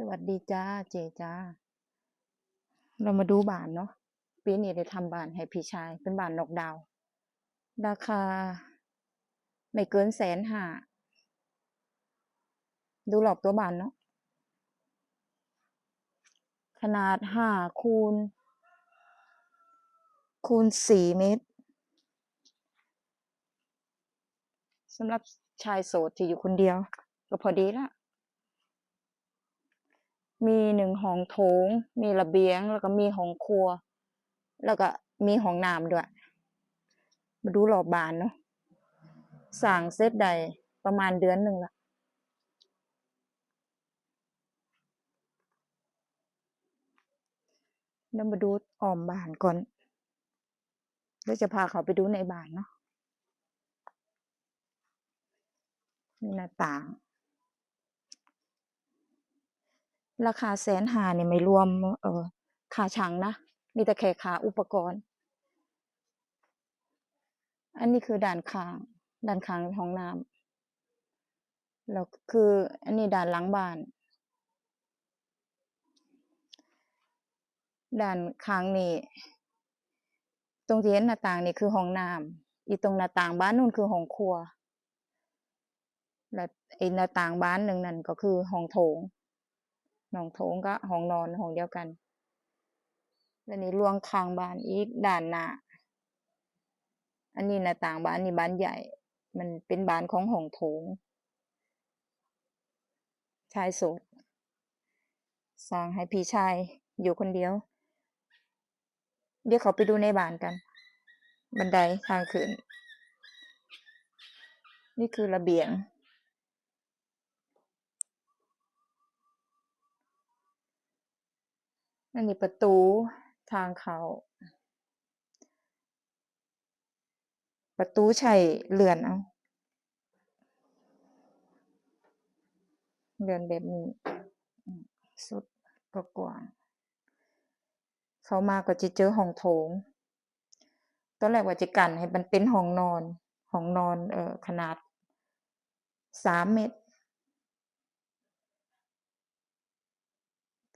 สวัสดีจ้าเจจ้า เรามาดูบ้านเนาะปีนี้ได้ทำบ้านให้พี่ชาย เป็นบ้านนอกดาว ราคา ไม่เกินแสนห้าดูรอบตัวบ้านเนาะขนาดห้าคูณ คูณสี่เมตรสำหรับชายโสดที่อยู่คนเดียว ก็พอดีละ มีหนึ่งห้องโถง มีระเบียง แล้วก็มีห้องครัว แล้วก็มีห้องน้ำด้วย มาดูรอบบ้านเนาะสร้างเสร็จได้ประมาณเดือนหนึ่งละเดี๋ยวมาดูออมบ้านก่อนเดี๋ยวจะพาเขาไปดูในบ้านเนาะมีหน้าต่าง ราคาแสนหาเนี่ยไม่รวมเออค่าช่างนะ มีแต่แค่ค่าอุปกรณ์ อันนี้คือด้านข้างด้านข้างห้องน้ำแล้วคืออันนี้ด้านหลังบ้านด้านข้างนี่ตรงที่เห็นหน้าต่างนี่คือห้องน้ำอีตรงหน้าต่างบ้านนู้นคือห้องครัว แล้วไอ้หน้าต่างบ้านหนึ่งนั่นก็คือห้องโถง ห้องโถงก็ห้องนอนห้องเดียวกันแล้วนี่รวงข้างบ้านอีกด้านหน้าอันนี้หน้าต่างบ้านนี่บ้านใหญ่ มันเป็นบ้านของห้องโถง ชายโสดสร้างให้พี่ชายอยู่คนเดียว เดี๋ยวเขาไปดูในบ้านกัน บันไดทางขึ้น นี่คือระเบียงันนี้ประตูทางเขา ประตูใช้เลื่อนเอาเลื่อนแบบนี้ สุดก็กว้างเขามาก็จะเจอห้องโถงตอนแรกว่าจะกันให้มันเป็นห้องนอน ห้องนอนเออขนาดสามเมตร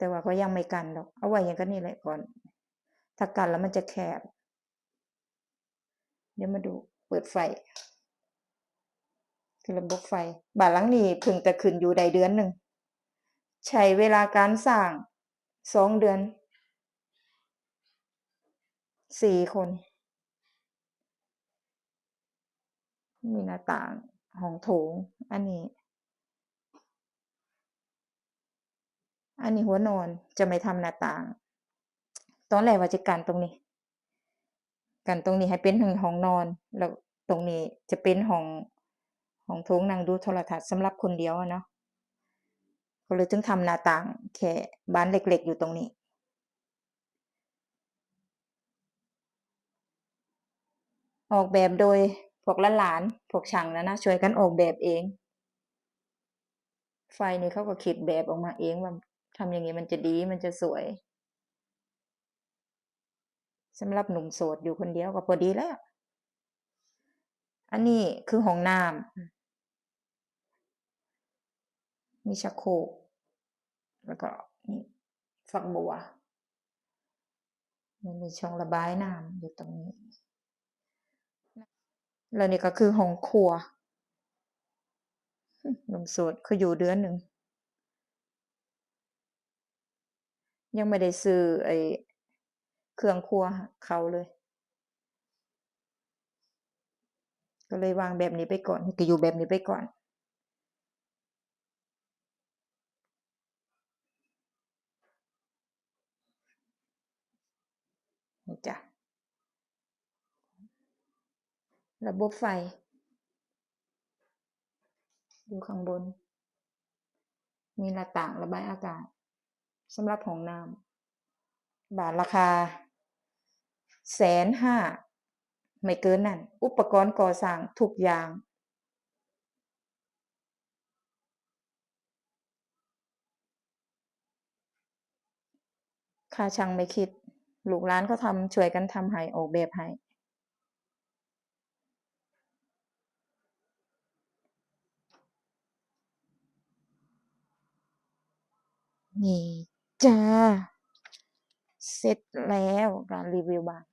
แต่ว่าก็ยังไม่กั้นดอก เอาไว้อย่างก็นี่แหละก่อน ถ้ากันแล้วมันจะแคบ เดี๋ยวมาดูเปิดไฟคือระบบไฟ บ้านหลังนี้เพิ่งแต่ขึ้นอยู่ได้เดือนหนึ่ง ใช้เวลาการสร้างสองเดือน สี่คน มีหน้าต่างห้องโถง อันนี้ อันนี้หัวนอนจะไม่ทำหน้าต่าง ตอนแรกว่าจะกันตรงนี้ กันตรงนี้ให้เป็นถึงห้องนอน แล้วตรงนี้จะเป็นห้องห้องโถงนั่งดูโทรทัศน์สำหรับคนเดียวเนาะก็เลยถึงทำหน้าต่างแค่บานเล็กๆอยู่ตรงนี้ออกแบบโดยพวกหลานพวกช่างนะนะช่วยกันออกแบบเอง ไฟนี่เขาก็คิดแบบออกมาเองว่า ทำอย่างงี้มันจะดีมันจะสวยสำหรับหนุ่มโสดอยู่คนเดียวก็พอดีแล้ว อันนี้คือห้องน้ำมีชักโครกแล้วก็นี่ฝักบัวมันมีช่องระบายน้ำอยู่ตรงนี้ แล้วนี่ก็คือห้องครัวหนุ่มโสดเขาอยู่เดือนหนึ่ง ยังไม่ได้ซื้อไอ้เครื่องครัวเขาเลย ก็เลยวางแบบนี้ไปก่อนก็อยู่แบบนี้ไปก่อน นี่จ้ะ ระบบไฟอยู่ข้างบน มีหน้าต่างระบายอากาศ สำหรับห้องน้ำบานราคาแสนห้าไม่เกินนั้นอุปกรณ์ก่อสร้างทุกอย่าง ค่าช่างไม่คิด ลูกหลานเขาทำช่วยกันทำให้ออกแบบให้นี่ จ้า เสร็จแล้วการรีวิวบ้าน